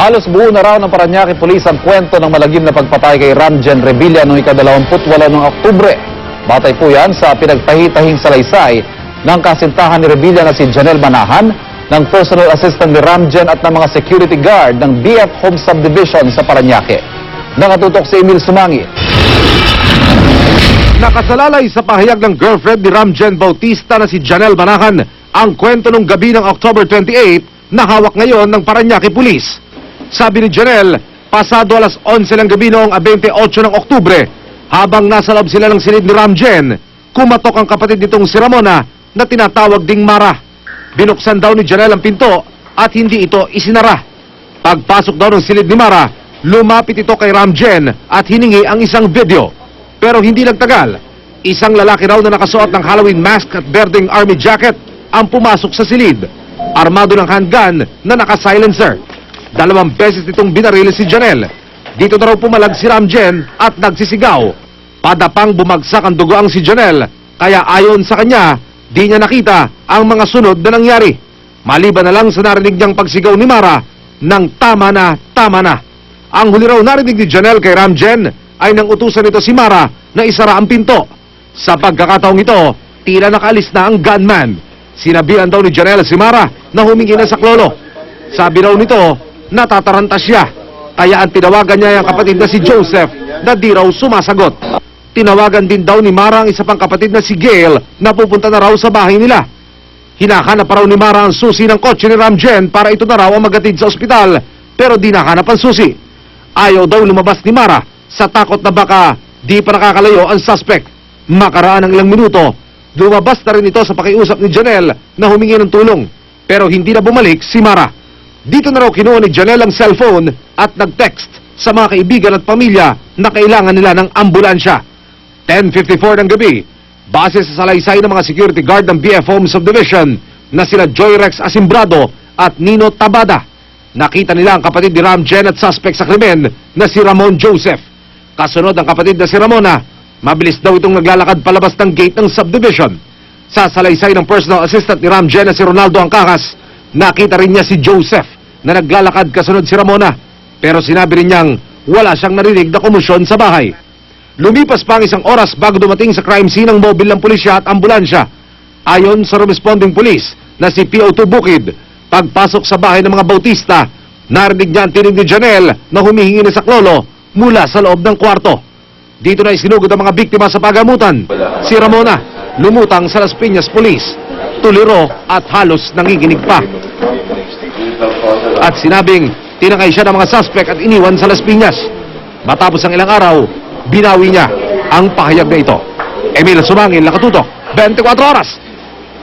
Halos buo na raw ng Paranaque Police ang kwento ng malagim na pagpatay kay Ramjen Revilla noong ika-28 ng Oktubre. Batay po yan sa pinagpahitahing salaysay ng kasintahan ni Revilla na si Janelle Manahan, ng personal assistant ni Ramjen at ng mga security guard ng BF Home Subdivision sa Paranaque. Nakatutok si Emil Sumangi. Nakasalalay sa pahayag ng girlfriend ni Ramjen Bautista na si Janelle Manahan ang kwento nung gabi ng October 28 na hawak ngayon ng Paranaque Police. Sabi ni Janelle, pasado alas 11 ng gabi noong 28 ng Oktubre, habang nasa loob sila ng silid ni Ramjen, kumatok ang kapatid nitong si Ramona na tinatawag ding Mara. Binuksan daw ni Janelle ang pinto at hindi ito isinara. Pagpasok daw ng silid ni Mara, lumapit ito kay Ramjen at hiningi ang isang video. Pero hindi nagtagal, isang lalaki raw na nakasuot ng Halloween mask at berdeng army jacket ang pumasok sa silid. Armado ng handgun na naka-silencer. Dalawang beses itong binaril si Janelle. Dito na raw pumalag si Ramjen at nagsisigaw. Padapang bumagsak ang dugo ang si Janelle, kaya ayon sa kanya, di niya nakita ang mga sunod na nangyari. Maliban na lang sa narinig niyang pagsigaw ni Mara, ng tama na, tama na. Ang huli raw narinig ni Janelle kay Ramjen ay nang utusan nito si Mara na isara ang pinto. Sa pagkakataong ito, tila nakaalis na ang gunman. Sinabihan daw ni Janelle si Mara na humingi na sa klolo. Sabi raw nito, natataranta siya. Kaya ang tinawagan niya ang kapatid na si Joseph na di raw sumasagot. Tinawagan din daw ni Mara ang isa pang kapatid na si Gail na pupunta na raw sa bahay nila. Hinahanap pa raw ni Mara ang susi ng kotse ni Ramjen para ito na raw ang magatid sa ospital pero di nahanap ang susi. Ayaw daw lumabas ni Mara sa takot na baka di pa nakakalayo ang suspect. Makaraan ng ilang minuto, lumabas na rin ito sa pakiusap ni Janelle na humingi ng tulong pero hindi na bumalik si Mara. Dito na raw kinuha ni Janelle ang cellphone at nag-text sa mga kaibigan at pamilya na kailangan nila ng ambulansya. 10.54 ng gabi, base sa salaysay ng mga security guard ng BF Home Subdivision na sila Joy Rex Asimbrado at Nino Tabada. Nakita nila ang kapatid ni Ramjen at suspect sa krimen na si Ramon Joseph. Kasunod ang kapatid na si Ramona, mabilis daw itong naglalakad palabas ng gate ng subdivision. Sa salaysay ng personal assistant ni Ramjen na si Ronaldo Angkakas, nakita rin niya si Joseph na naglalakad kasunod si Ramona. Pero sinabi rin niyang wala siyang narinig na kumusyon sa bahay. Lumipas pa ang isang oras bago dumating sa crime scene ang mobil ng pulisya at ambulansya. Ayon sa responding police na si PO2 Bukid, pagpasok sa bahay ng mga Bautista, narinig niya ang tinig ni Janelle na humihingi na sa klolo mula sa loob ng kwarto. Dito na isinugod ang mga biktima sa pagamutan. Si Ramona, lumutang sa Las Piñas Police, tuliro at halos nanginginig pa. At sinabing tinangay siya ng mga suspect at iniwan sa Las Piñas. Matapos ang ilang araw, binawi niya ang pahayag na ito. Emil Sumangil, Nakatutok, 24 oras.